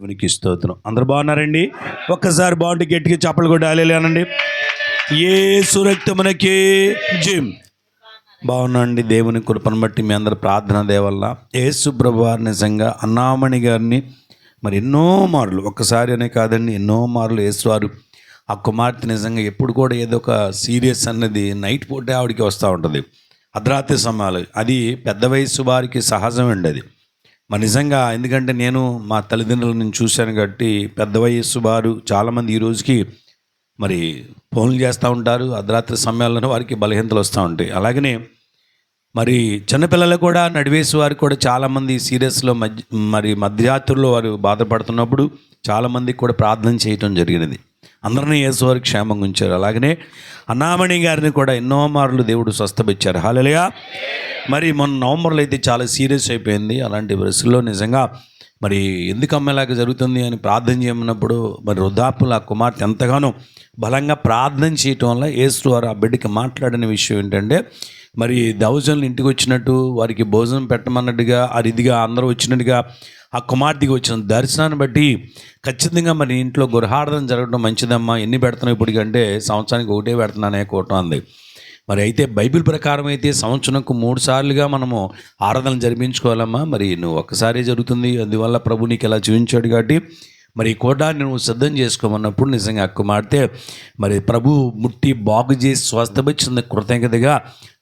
దేవునికి స్తోత్రం. అందరు బాగున్నారండి? ఒక్కసారి బాగుంటే గట్టిగా చప్పలు కూడా అనండి. ఏ సురక్తమునకి జిమ్. బాగున్నాండి దేవుని కృపను బట్టి మీ అందరు ప్రార్థన దేవల్ల. యేసు ప్రభు నిజంగా అన్నామణి గారిని మరి ఎన్నో మార్లు ఒక్కసారి అనే కాదండి ఎన్నో మార్లు యేసువారు ఆ కుమార్తె నిజంగా ఎప్పుడు కూడా ఏదో ఒక సీరియస్ అన్నది నైట్ పూటే ఆవిడకి వస్తూ ఉంటుంది. అర్ధరాత్రి సమయాలు. అది పెద్ద వయసు వారికి సహజమండి అది. మరి నిజంగా ఎందుకంటే నేను మా తల్లిదండ్రులను నేను చూశాను కాబట్టి పెద్ద వయస్సు వారు చాలామంది ఈ రోజుకి మరి ఫోన్లు చేస్తూ ఉంటారు. అర్ధరాత్రి సమయాల్లోనే వారికి బలహీనతలు వస్తూ ఉంటాయి. అలాగనే మరి చిన్నపిల్లలు కూడా నడివేసి వారు కూడా చాలామంది సీరియస్లో మధ్య మరి మధ్యరాత్రుల్లో వారు బాధపడుతున్నప్పుడు చాలామందికి కూడా ప్రార్థన చేయటం జరిగినది. అందరినీ యేసు క్షేమంగా ఉంచారు. అలాగనే అన్నామణి గారిని కూడా ఎన్నో మార్లు దేవుడు స్వస్థపెచ్చారు హాలలుగా మరి మొన్న నవంబర్లో అయితే చాలా సీరియస్ అయిపోయింది. అలాంటి పరిస్థితుల్లో నిజంగా మరి ఎందుకు అమ్మేలాగా జరుగుతుంది అని ప్రార్థన చేయమన్నప్పుడు మరి వృద్ధాపుల ఆ కుమార్తె ఎంతగానో బలంగా ప్రార్థన చేయటం వల్ల యేసు వారు ఆ బిడ్డకి మాట్లాడిన విషయం ఏంటంటే మరి దౌజన్లు ఇంటికి వచ్చినట్టు వారికి భోజనం పెట్టమన్నట్టుగా ఆ రీతిగా అందరూ వచ్చినట్టుగా ఆ కుమార్తెకి వచ్చిన దర్శనాన్ని బట్టి ఖచ్చితంగా మరి ఇంట్లో గృహార్థం జరగడం మంచిదమ్మా. ఎన్ని పెడుతున్నావు ఇప్పటికంటే సంవత్సరానికి ఒకటే పెడుతున్నానే కూటం అంది. మరి అయితే బైబిల్ ప్రకారం అయితే సంవత్సరంకు మూడు సార్లుగా మనము ఆరాధన జరిపించుకోవాలమ్మా. మరి నువ్వు ఒక్కసారి జరుగుతుంది. అందువల్ల ప్రభు నీకు ఎలా చూపించాడు కాబట్టి మరి ఈ కోటాన్ని నువ్వు సిద్ధం చేసుకోమన్నప్పుడు నిజంగా ఆ కుమార్తె మరి ప్రభు ముట్టి బాగు చేసి స్వస్థపరిచిన కృతజ్ఞతగా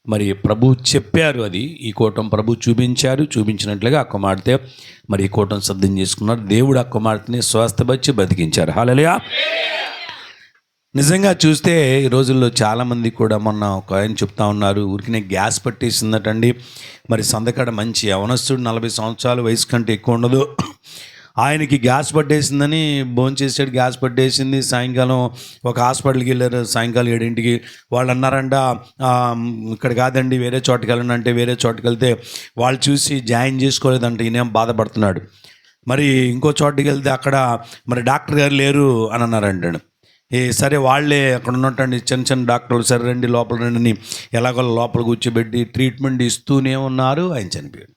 మరి ప్రభు చెప్పారు అది. ఈ కూటం ప్రభు చూపించారు. చూపించినట్లుగా ఆ కుమార్తె మరి ఈ కూటం సిద్ధం చేసుకున్నారు. దేవుడు ఆ కుమార్తెని స్వస్థపరిచి బతికించారు. హాలలుగా నిజంగా చూస్తే ఈ రోజుల్లో చాలామంది కూడా మొన్న ఒక ఆయన చెప్తా ఉన్నారు. ఊరికినే గ్యాస్ పట్టేసిందటండి. మరి సందకాడ మంచి యవనస్తుడు నలభై సంవత్సరాల వయసు కంటే ఎక్కువ ఉండదు. ఆయనకి గ్యాస్ పట్టేసిందని భోంచేసాడు గ్యాస్ పట్టేసింది. సాయంకాలం ఒక హాస్పిటల్కి వెళ్ళారు. సాయంకాలం ఏడింటికి వాళ్ళు అన్నారంట ఇక్కడ కాదండి వేరే చోటుకి వెళ్ళండి. అంటే వేరే చోటుకి వెళ్తే వాళ్ళు చూసి జాయిన్ చేసుకోలేదంట. ఈయనేం బాధపడుతున్నాడు. మరి ఇంకో చోటుకి వెళ్తే అక్కడ మరి డాక్టర్ గారు లేరు అని అన్నారంటాడు. ఏ సరే వాళ్ళే అక్కడ ఉన్నట్టండి చిన్న చిన్న డాక్టర్లు సరే రండి లోపల రండి అని ఎలాగో లోపల కూర్చోబెట్టి ట్రీట్మెంట్ ఇస్తూనే ఉన్నారు. ఆయన చనిపోయాడు.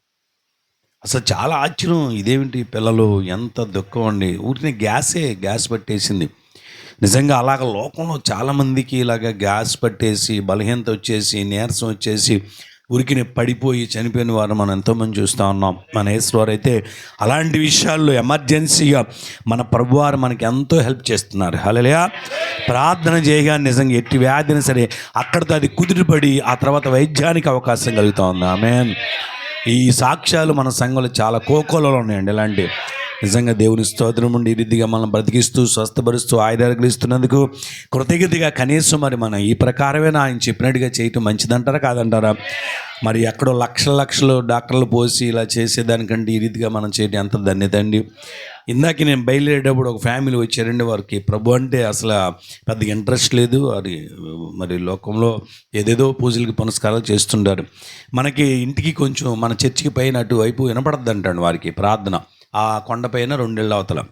అసలు చాలా ఆశ్చర్యం. ఇదేమిటి పిల్లలు? ఎంత దుఃఖం అండి. ఊరిని గ్యాసే గ్యాస్ పట్టేసింది. నిజంగా అలాగ లోకంలో చాలామందికి ఇలాగ గ్యాస్ పట్టేసి బలహీనత వచ్చేసి నీరసం వచ్చేసి ఉరికిని పడిపోయి చనిపోయిన వారు మనం ఎంతోమంది చూస్తూ ఉన్నాం. మన యేసువారు అయితే అలాంటి విషయాల్లో ఎమర్జెన్సీగా మన ప్రభువారు మనకి ఎంతో హెల్ప్ చేస్తున్నారు. హలలియా ప్రార్థన చేయగా నిజంగా ఎట్టి వ్యాధిని సరే అక్కడితో అది కుదిరిపడి ఆ తర్వాత వైద్యానికి అవకాశం కలుగుతూ ఉంది. ఆమె ఈ సాక్ష్యాలు మన సంఘంలో చాలా కోకోలలో ఉన్నాయండి. ఇలాంటి నిజంగా దేవుని స్తోత్రం ఉండి ఈ రీతిగా మనం బ్రతికిస్తూ స్వస్థపరుస్తూ ఆయుధాలు కృతజ్ఞతగా కనీసం మరి మనం ఈ ప్రకారమే ఆయన చెప్పినట్టుగా చేయటం మంచిదంటారా కాదంటారా? మరి ఎక్కడో లక్షల లక్షలు డాక్టర్లు పోసి ఇలా చేసేదానికంటే ఈ రీతిగా మనం చేయడం ఎంత ధన్యత అండి. ఇందాక నేను బయలుదేరేటప్పుడు ఒక ఫ్యామిలీ వచ్చారండి వారికి. ప్రభు అంటే అసలు పెద్ద ఇంట్రెస్ట్ లేదు. అది మరి లోకంలో ఏదేదో పూజలకి పునస్కారాలు చేస్తుంటారు. మనకి ఇంటికి కొంచెం మన చర్చికి పైన అటువైపు వినపడద్దు అంటాడు వారికి ప్రార్థన. ఆ కొండపైన రెండేళ్ళ అవతల.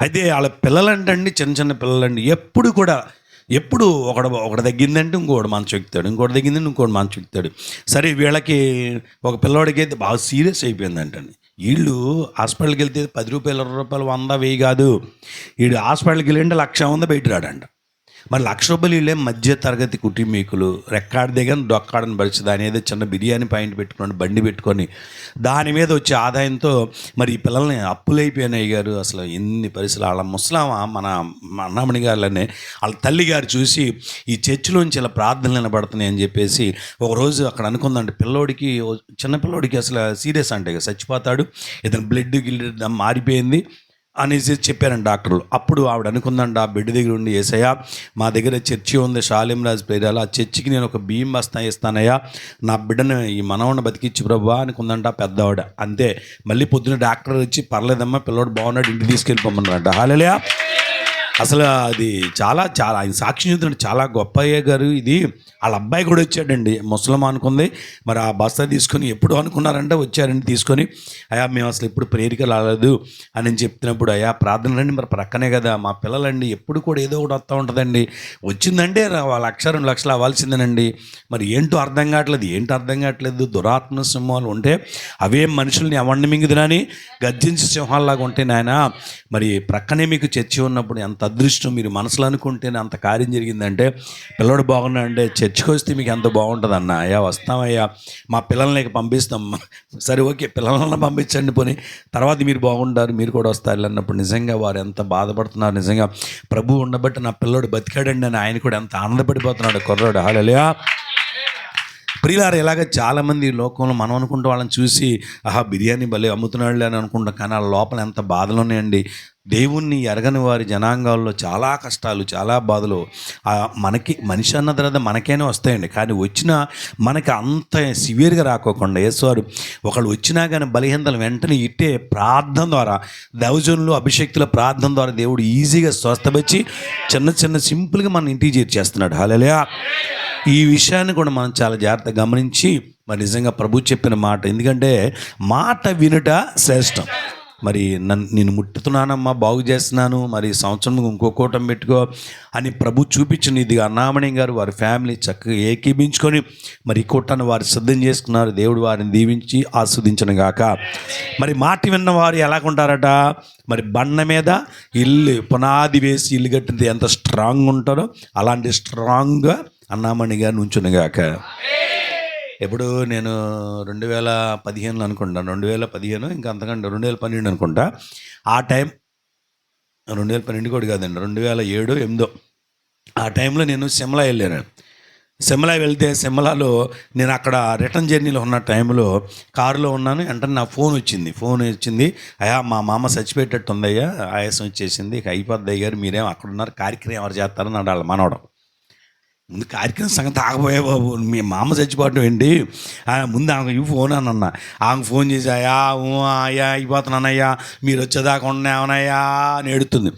అయితే వాళ్ళ పిల్లలంటండి చిన్న చిన్న పిల్లలండి ఎప్పుడు కూడా ఎప్పుడు ఒకడు ఒకటి తగ్గిందంటే ఇంకోటి మంచం ఎక్కుతాడు ఇంకోటి తగ్గిందంటే ఇంకోటి మంచం ఎక్కుతాడు. సరే వీళ్ళకి ఒక పిల్లవాడికి అయితే బాగా సీరియస్ అయిపోయిందంటండి. వీళ్ళు హాస్పిటల్కి వెళ్తే పది రూపాయలు ఇరవై రూపాయలు వంద వెయ్యి కాదు. వీడు హాస్పిటల్కి వెళ్ళంటే లక్ష వంద బయట రాడంట. మరి లక్ష రూపాయలు వీళ్ళే మధ్య తరగతి కుటుంబీకులు రెక్కాడి దిగని డొక్కాడని పరిచి దాని ఏదో చిన్న బిర్యానీ పాయింట్ పెట్టుకుని బండి పెట్టుకొని. దాని మీద వచ్చే ఆదాయంతో మరి ఈ పిల్లల్ని అప్పులైపోయినాయి గారు. అసలు ఎన్ని పరిస్థితులు వాళ్ళ ముసలామ మన మా అన్నమణి గారులనే వాళ్ళ తల్లి గారు చూసి ఈ చర్చిలోంచి ఇలా ప్రార్థనలు వినబడుతున్నాయి అని చెప్పేసి ఒక రోజు అక్కడ అనుకుందంటే పిల్లోడికి చిన్న పిల్లోడికి అసలు సీరియస్ అంటే ఇక చచ్చిపోతాడు. ఇతను బ్లడ్ గిల్డ్ మారిపోయింది. అనేసి చెప్పారండి డాక్టర్లు. అప్పుడు ఆవిడ అనుకుందండి ఆ బిడ్డ దగ్గర ఉండి ఏసయ్యా మా దగ్గర చర్చి ఉంది షాలింరాజ్ పేరాలు ఆ చర్చికి నేను ఒక బియ్యం బస్తా ఇస్తానయ్యా. నా బిడ్డను ఈ మనవన్న బతికిచ్చి ప్రభా అనుకుందంట పెద్దవాడ. అంతే. మళ్ళీ పొద్దున డాక్టర్ వచ్చి పర్లేదమ్మా పిల్లోడు బాగున్నాడు ఇంటికి తీసుకెళ్ళిపోమన్నారంట హాలలియా! అసలు అది చాలా చాలా ఆయన సాక్షి చెబుతున్నాడు చాలా గొప్ప గారు. ఇది వాళ్ళ అబ్బాయి కూడా వచ్చాడండి. ముసలం అనుకుంది. మరి ఆ బస్తా తీసుకొని ఎప్పుడు అనుకున్నారంటే వచ్చారండి తీసుకొని. అయ్యా మేము అసలు ఎప్పుడు ప్రేరిక రాలేదు అని చెప్తున్నప్పుడు అయ్యా ప్రార్థన రండి. మరి ప్రక్కనే కదా మా పిల్లలండి. ఎప్పుడు కూడా ఏదో ఒకటి వస్తూ ఉంటుందండి. వచ్చిందంటే వాళ్ళ లక్ష రెండు లక్షలు అవ్వాల్సిందేనండి. మరి ఏంటో అర్థం కావట్లేదు. ఏంటో అర్థం కావట్లేదు. దురాత్మ సింహాలు ఉంటే అవే మనుషుల్ని ఎవరిని మింగుదునని గర్జించి సింహాల్లాగా ఉంటే నాయన మరి ప్రక్కనే మీకు చర్చి ఉన్నప్పుడు ఎంత అదృష్టం మీరు మనసులో అనుకుంటేనే అంత కార్యం జరిగిందంటే పిల్లడు బాగున్నా అంటే చర్చికి వస్తే మీకు ఎంత బాగుంటుంది అన్న అయ్యా వస్తామయ్యా. మా పిల్లల్ని పంపిస్తాం. సరే ఓకే పిల్లలను పంపించండి పోనీ. తర్వాత మీరు బాగుంటారు మీరు కూడా వస్తారు. అన్నప్పుడు నిజంగా వారు ఎంత బాధపడుతున్నారు. నిజంగా ప్రభు ఉండబట్టి నా పిల్లోడు బతికాడండి అని ఆయన కూడా ఎంత ఆనందపడిపోతున్నాడు. కుర్రాడు హాలలియా. ప్రియులారు ఎలాగ చాలామంది లోకంలో మనం అనుకుంటే వాళ్ళని చూసి ఆహా బిర్యానీ భలే అమ్ముతున్నాడులే అని అనుకుంటాం. కానీ వాళ్ళ లోపల ఎంత బాధలు ఉన్నాయండి. దేవుణ్ణి ఎరగని వారి జనాంగాల్లో చాలా కష్టాలు చాలా బాధలు. మనకి మనిషి అన్న తర్వాత మనకైనా వస్తాయండి. కానీ వచ్చినా మనకి అంత సివియర్గా రాకోకుండా యేసువారు ఒకళ్ళు వచ్చినా కానీ బలహీనతలు వెంటనే ఇట్టే ప్రార్థన ద్వారా దౌజనులు అభిషక్తుల ప్రార్థన ద్వారా దేవుడు ఈజీగా స్వస్థపరిచి చిన్న చిన్న సింపుల్గా మన ఇంటికి చేర్చేస్తున్నాడు. హలలియా ఈ విషయాన్ని కూడా మనం చాలా జాగ్రత్తగా గమనించి మరి నిజంగా ప్రభు చెప్పిన మాట ఎందుకంటే మాట వినుట శ్రేష్టం. మరి నన్ను నేను ముట్టుతున్నానమ్మా బాగు చేస్తున్నాను మరి సంవత్సరం ఇంకో కూటం పెట్టుకో అని ప్రభు చూపించిన ఇది అన్నామణి గారు వారి ఫ్యామిలీ చక్కగా ఏకీపించుకొని మరి కూటాన్ని వారు సిద్ధం చేసుకున్నారు దేవుడు వారిని దీవించి ఆస్వాదించను గాక. మరి మాట విన్న వారు ఎలాగుంటారట? మరి బండ మీద ఇల్లు పునాది వేసి ఇల్లు కట్టినది ఎంత స్ట్రాంగ్ ఉంటారో అలాంటి స్ట్రాంగ్గా అన్నామణిగా గారు నుంచునుగాక. ఎప్పుడు నేను రెండు వేల పదిహేనులో అనుకుంటాను రెండు వేల పదిహేను ఇంకా అంతకంటే రెండు వేల పన్నెండు అనుకుంటా. ఆ టైం రెండు వేల పన్నెండు కూడా కాదండి. రెండు వేల ఏడు ఎనిమిదో. ఆ టైంలో నేను సిమ్లా వెళ్ళాను. సిమ్లా వెళ్తే సిమ్లాలో నేను అక్కడ రిటర్న్ జర్నీలో ఉన్న టైంలో కారులో ఉన్నాను. వెంటనే నా ఫోన్ వచ్చింది. ఫోన్ వచ్చింది. అయ్యా మా మామ చచ్చిపోయేటట్టు ఉందయ్యా ఆయాసం వచ్చేసింది. ఇక అయిపోద్ది అయ్యారు మీరేం అక్కడ ఉన్నారు కార్యక్రమం ఎవరు చేస్తారని అడాలి మనవడం. ముందు కార్యక్రమం సంగతి ఆగబోయే బాబు. మీ మా అమ్మ చచ్చిపోవటం ఏంటి? ముందు ఆమె ఇవి ఫోన్ అని అన్న. ఆమె ఫోన్ చేసి అయ్యా ఊ, అయ్యా అయిపోతున్నానయ్యా మీరు వచ్చేదాకా ఉన్నామనయ్యా అని ఏడుతుంది.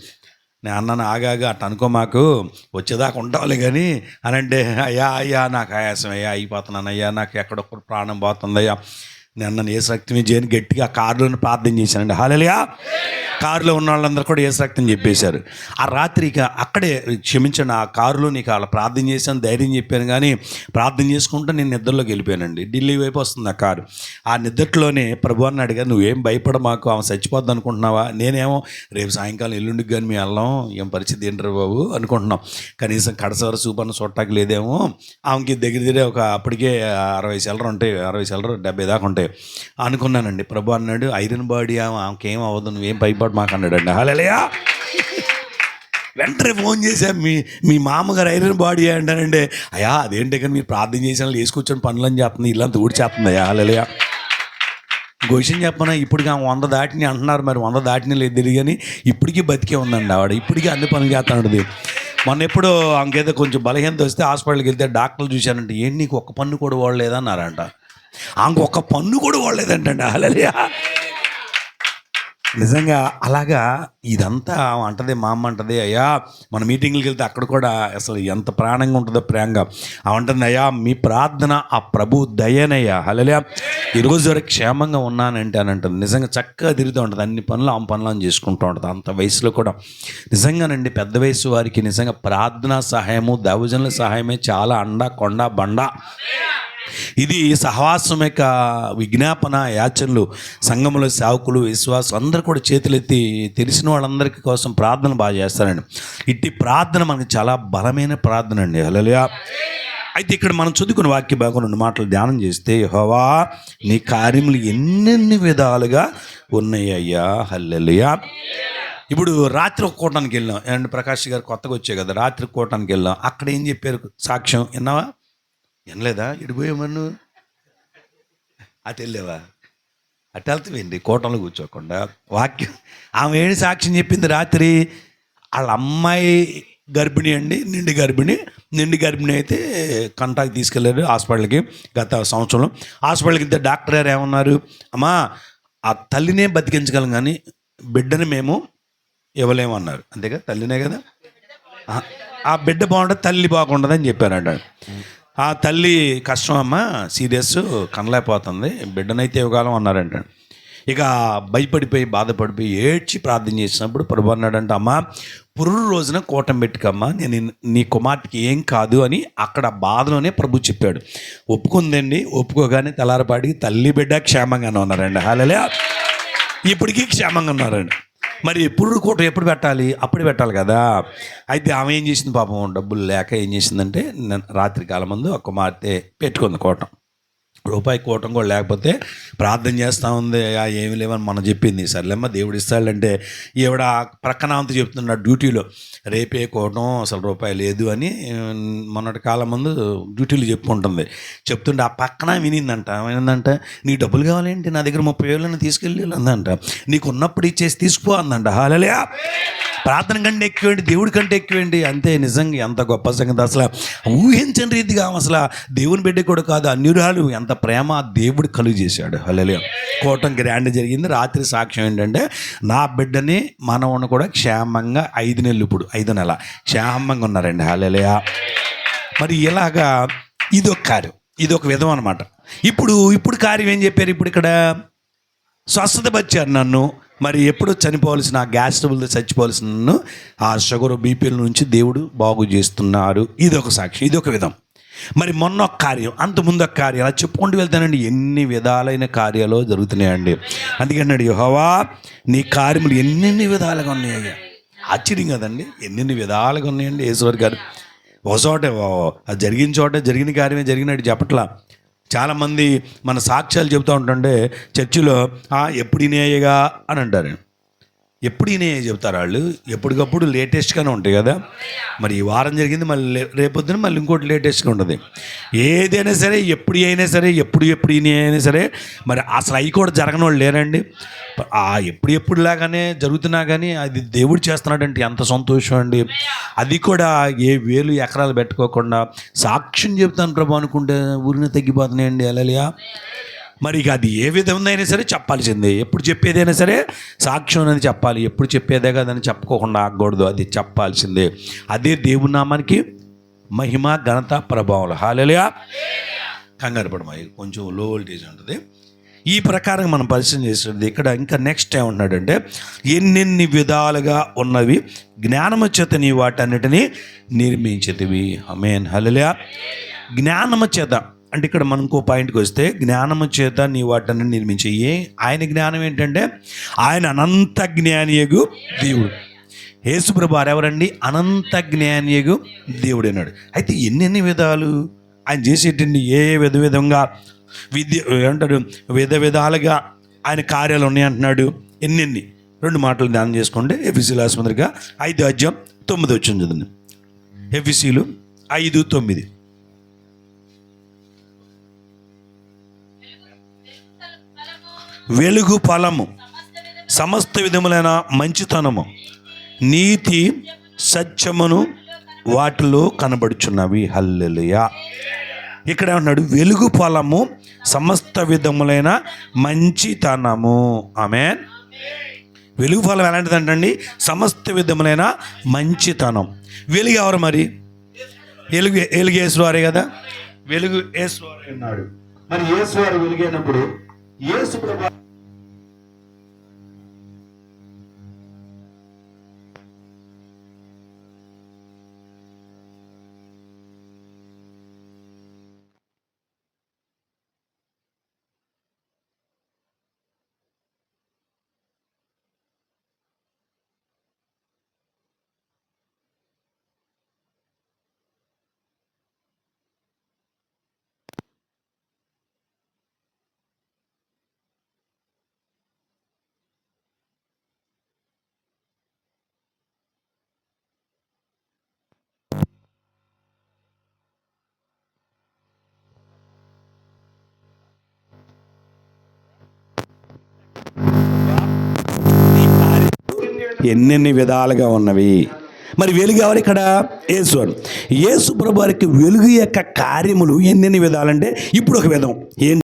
నేను అన్నాను ఆగాగా అట్ట అనుకో మాకు. వచ్చేదాకా ఉంటావులే కానీ అని అంటే అయ్యా అయ్యా నాకు ఆయాసం అయ్యా అయిపోతున్నానయ్యా నాకు ఎక్కడొక్కడ ప్రాణం పోతుందయ్యా నేను ఏ శక్తిని చేయని గట్టిగా కారులోనే ప్రార్థన చేశానండి. హాలలియా కారులో ఉన్న వాళ్ళందరూ కూడా ఏ శక్తిని చెప్పేశారు. ఆ రాత్రి ఇక అక్కడే క్షమించండి ఆ కారులో నీకు అలా ప్రార్థన చేశాను ధైర్యం చెప్పాను కానీ ప్రార్థన చేసుకుంటూ నేను నిద్రలోకి వెళ్ళిపోయానండి. ఢిల్లీ వైపు వస్తుంది ఆ కారు. ఆ నిద్రలోనే ప్రభు అని అడిగా నువ్వేం భయపడ మాకు ఆమె చచ్చిపోద్ది అనుకుంటున్నావా? నేనేమో రేపు సాయంకాలం ఎల్లుండికి కానీ మేము వెళ్ళం ఏం పరిస్థితి ఏంటారు బాబు? అనుకుంటున్నాం. కనీసం కడసవర సూపర్ను చూడటానికి లేదేమో ఆమెకి దగ్గర దగ్గర ఒక అప్పటికే అరవై సెలరు ఉంటాయి అరవై సెలరు డెబ్బై దాకా ఉంటాయి. అనుకున్నానండి. ప్రభు అన్నాడు ఐరన్ బాడీ ఆమెకేం ఏం అవ్వదు నువ్వేం భయపడు మాకు అన్నాడండి. హలలియా వెంటనే ఫోన్ చేశాం మీ మీ మామగారు ఐరన్ బాడీ అంటానంటే అయ్యా అదేంటి కానీ మీరు ప్రార్థన చేసిన వేసుకొచ్చిన పనులని చేస్తుంది ఇల్లంతా ఊడిచేస్తుంది అయ్యా హలలియా ఇంకో చెప్పనా ఇప్పటికి ఆమె వంద దాటిని అంటున్నారు మరి వంద దాటిని లేదు తెలియదు కానీ ఇప్పటికీ బతికే ఉందండి ఆవిడ. ఇప్పటికీ అన్ని పనులు చేస్తాడు మొన్న ఎప్పుడు ఆమెకేదో కొంచెం బలహీనత వస్తే హాస్పిటల్కి వెళ్తే డాక్టర్లు చూశానంటే ఏంటి నీకు ఒక్క పన్ను కూడా వాడలేదన్నారంట. ఆమె ఆమెకు ఒక్క పన్ను కూడా వాడలేదంటండి. అలలియా నిజంగా అలాగా ఇదంతా అంటది మా అమ్మ అంటది అయ్యా మన మీటింగ్కి వెళ్తే అక్కడ కూడా అసలు ఎంత ప్రాణంగా ఉంటుందో ప్రేమగా అవంటుంది అయ్యా మీ ప్రార్థన ఆ ప్రభు దయనయ్యా. హలలియా ఈరోజు వరకు క్షేమంగా ఉన్నానంటే అని అంటుంది. నిజంగా చక్కగా తిరుగుతూ ఉంటుంది. అన్ని పనులు ఆమె పనులు ఆమె చేసుకుంటూ ఉంటుంది. అంత వయసులో కూడా. నిజంగానండి పెద్ద వయసు వారికి నిజంగా ప్రార్థన సహాయము దైవజనుల సహాయమే చాలా అండ కొండ బండ. ఇది సహవాసం యొక్క విజ్ఞాపన యాచనలు సంఘంలో సేవకులు విశ్వాసం అందరూ కూడా చేతులెత్తి తెలిసిన వాళ్ళందరికీ కోసం ప్రార్థన బాగా చేస్తారండి. ఇట్టి ప్రార్థన మనకి చాలా బలమైన ప్రార్థన అండి. హల్లెలూయా. అయితే ఇక్కడ మనం చదువుకున్న వాక్య భాగం రెండు మాటలు ధ్యానం చేస్తే హోవా నీ కార్యములు ఎన్నెన్ని విధాలుగా ఉన్నాయ్యా హల్లెలుయా. ఇప్పుడు రాత్రి కూటానికి వెళ్ళాం. అండ్ ప్రకాష్ గారు కొత్తగా వచ్చాయి కదా రాత్రి కూటానికి వెళ్ళాం. అక్కడ ఏం చెప్పారు సాక్ష్యం? విన్నావా? వినలేదా? ఇడిపోయామన్ను అటు వెళ్ళావా? అటు వెళ్తావేంటి కోటంలో కూర్చోకుండా వాక్యం ఆమె ఏంటి సాక్ష్యం చెప్పింది రాత్రి? వాళ్ళ అమ్మాయి గర్భిణి అండి నిండి గర్భిణి. నిండి గర్భిణి అయితే కంటాకి తీసుకెళ్ళారు హాస్పిటల్కి గత సంవత్సరం హాస్పిటల్కి వెళ్తే డాక్టర్ గారు ఏమన్నారు? అమ్మా ఆ తల్లినే బతికించగలం కానీ బిడ్డని మేము ఇవ్వలేమన్నారు అంతేగా? తల్లినే కదా? ఆ- బిడ్డ బాగుంటుంది తల్లి బాగుండదని చెప్పారంట. ఆ తల్లి కష్టం అమ్మ సీరియస్ కనలేకపోతుంది. బిడ్డనైతే ఇవ్వగలం అన్నారంట. ఇక భయపడిపోయి బాధపడిపోయి ఏడ్చి ప్రార్థన చేసినప్పుడు ప్రభు అన్నాడంట అమ్మ పురుడు రోజున కూటం పెట్టుకమ్మా నేను నీ కుమార్తెకి ఏం కాదు అని అక్కడ బాధలోనే ప్రభు చెప్పాడు. ఒప్పుకుందండి ఒప్పుకోగానే తెల్లారపాటికి తల్లి బిడ్డ క్షేమంగానే ఉన్నారండి హాలలే ఇప్పటికీ క్షేమంగా ఉన్నారండి మరి పురుడు కూట ఎప్పుడు పెట్టాలి? అప్పుడు పెట్టాలి కదా. అయితే ఆమె ఏం చేసింది పాపం? డబ్బులు లేక ఏం చేసిందంటే రాత్రి కాలం ముందు ఒక కుమార్తె పెట్టుకుంది కోటం. రూపాయి కోటం కూడా లేకపోతే ప్రార్థన చేస్తూ ఉంది "ఆ, ఏమి లేవని మనం చెప్పింది. సర్లేమ్మ దేవుడు ఇస్తాడంటే ఈవిడ ప్రక్కన అంత చెప్తున్న డ్యూటీలో. రేపే కోటం అసలు రూపాయి లేదు అని మొన్నటి కాలం ముందు డ్యూటీలు చెప్పుకుంటుంది. చెప్తుంటే ఆ పక్కన వినిందంట. వినిందంట నీ డబ్బులు కావాలేంటి? నా దగ్గర ముప్పై వేలను తీసుకెళ్ళి అందంట. నీకు ఉన్నప్పుడు ఇచ్చేసి తీసుకో అందంట. హాలలే ప్రార్థన కంటే ఎక్కువేంటి దేవుడి కంటే ఎక్కువేంటి అంతే నిజంగా ఎంత గొప్ప సంగతి. అసలు ఊహించని రీతిగా అసలు దేవుని బిడ్డ కూడా కాదు అన్యురాలు. ఎంత ప్రేమ దేవుడు కలుగు చేశాడు. హల్లెలూయా. కోటం గ్రాండ్ జరిగింది. రాత్రి సాక్ష్యం ఏంటంటే నా బిడ్డని మనవుని కూడా క్షేమంగా ఐదు నెలలు ఇప్పుడు ఐదు నెల క్షేమంగా ఉన్నారండి. హల్లెలూయా. మరి ఇలాగా ఇదొక కార్యం. ఇదొక విధం అనమాట ఇప్పుడు ఇప్పుడు కార్యం ఏం చెప్పారు? ఇప్పుడు ఇక్కడ స్వస్థత పరిచారు నన్ను. మరి ఎప్పుడు చనిపోవలసిన ఆ గ్యాస్ ట్రబుల్తో చచ్చిపోవలసిన నన్ను ఆ షుగర్ బీపీల నుంచి దేవుడు బాగు చేస్తున్నారు ఇది ఒక సాక్షి ఇది ఒక విధం. మరి మొన్న ఒక కార్యం అంత ముందు ఒక కార్యం అలా చెప్పుకుంటూ వెళ్తానండి ఎన్ని విధాలైన కార్యాలు జరుగుతున్నాయండి. అందుకన్నాడు యహోవా నీ కార్యములు ఎన్నెన్ని విధాలుగా ఉన్నాయ్యా ఆశ్చర్యం కదండి ఎన్నెన్ని విధాలుగా ఉన్నాయండి ఈశ్వర్ గారు ఒక చోట అది జరిగిన చోట జరిగిన కార్యమే జరిగినట్టు చెప్పట్లా. చాలామంది మన సాక్ష్యాలు చెబుతూ ఉంటుంటే చర్చిలో ఎప్పుడు ఇనేయగా అని అంటారు. ఎప్పుడు ఇనే చెప్తారు వాళ్ళు? ఎప్పటికప్పుడు లేటెస్ట్గానే ఉంటాయి కదా? మరి ఈ వారం జరిగింది మళ్ళీ లే- రేపొద్దున మళ్ళీ ఇంకోటి లేటెస్ట్గా ఉంటుంది. ఏదైనా సరే ఎప్పుడు అయినా సరే ఎప్పుడు ఎప్పుడు ఈయన అయినా సరే మరి అసలు అవి కూడా జరగని వాళ్ళు లేరండి. ఆ ఎప్పుడు ఎప్పుడు లాగానే జరుగుతున్నా కానీ అది దేవుడు చేస్తున్నాడంటే ఎంత సంతోషం అండి. అది కూడా ఏ వేలు ఎకరాలు పెట్టుకోకుండా సాక్ష్యం చెప్తాను ప్రభు అనుకుంటే ఊరిని తగ్గిపోతున్నాయండి. ఎలలియా మరి ఇక అది ఏ విధమైనా సరే చెప్పాల్సిందే. ఎప్పుడు చెప్పేదైనా సరే సాక్ష్యం అనేది చెప్పాలి. ఎప్పుడు చెప్పేదే కదని చెప్పుకోకుండా ఆగకూడదు. అది చెప్పాల్సిందే. అదే దేవుని నామానికి మహిమ ఘనత ప్రభావం హాలలియా కంగారు పడమాయి కొంచెం లో వోల్టేజ్ ఉంటుంది. ఈ ప్రకారం మనం పరిచయం చేసేది ఇక్కడ ఇంకా నెక్స్ట్ ఏమంటున్నాడంటే ఎన్నెన్ని విధాలుగా ఉన్నవి జ్ఞానము చేత నీ వాటన్నిటినీ నిర్మించేటివి. అమేన్ హలలియా జ్ఞానము చేత అంటే ఇక్కడ మనం ఇంకో పాయింట్కి వస్తే జ్ఞానము చేత నీ వాటిని నిర్మించేయి. ఏ ఆయన జ్ఞానం ఏంటంటే ఆయన అనంత జ్ఞానియగు దేవుడు. యేసుప్రభు ఎవరండి? అనంత జ్ఞానియగు దేవుడు అన్నాడు. అయితే ఎన్నెన్ని విధాలు? ఆయన చేసేటండి ఏ విధ విధంగా? విద్య అంటాడు విధ విధాలుగా ఆయన కార్యాలు ఉన్నాయంటున్నాడు ఎన్నెన్ని? రెండు మాటలు ధ్యానం చేసుకుంటే ఎఫ్ఎస్సీలు ఆసుపత్రిగా ఐదు అధ్యాయం తొమ్మిది వచ్చింది చదువుంది ఎఫ్ఎస్సీలు ఐదు తొమ్మిది. వెలుగు ఫలము సమస్త విధములైన మంచితనము నీతి సత్యమును వాటిలో కనబడుచున్నవి. హల్లెలూయా. ఇక్కడ ఏమన్నాడు వెలుగు ఫలము సమస్త విధములైన మంచితనము. ఆమె వెలుగు ఫలం ఎలాంటిదంటండి సమస్త విధములైన మంచితనం. వెలుగు ఎవరు మరి? వెలుగు వెలుగు యేసువారే కదా? వెలుగు యేసువారే ఉన్నాడు మరి యేసువారు వెలుగైనప్పుడు యేసు ప్రభు ఎన్నెన్ని విధాలుగా ఉన్నవి. మరి వెలుగు ఎవరు ఇక్కడ? యేసు అని యేసు ప్రభు వారికి వెలుగు యొక్క కార్యములు ఎన్నెన్ని విధాలంటే ఇప్పుడు ఒక విధం. ఏం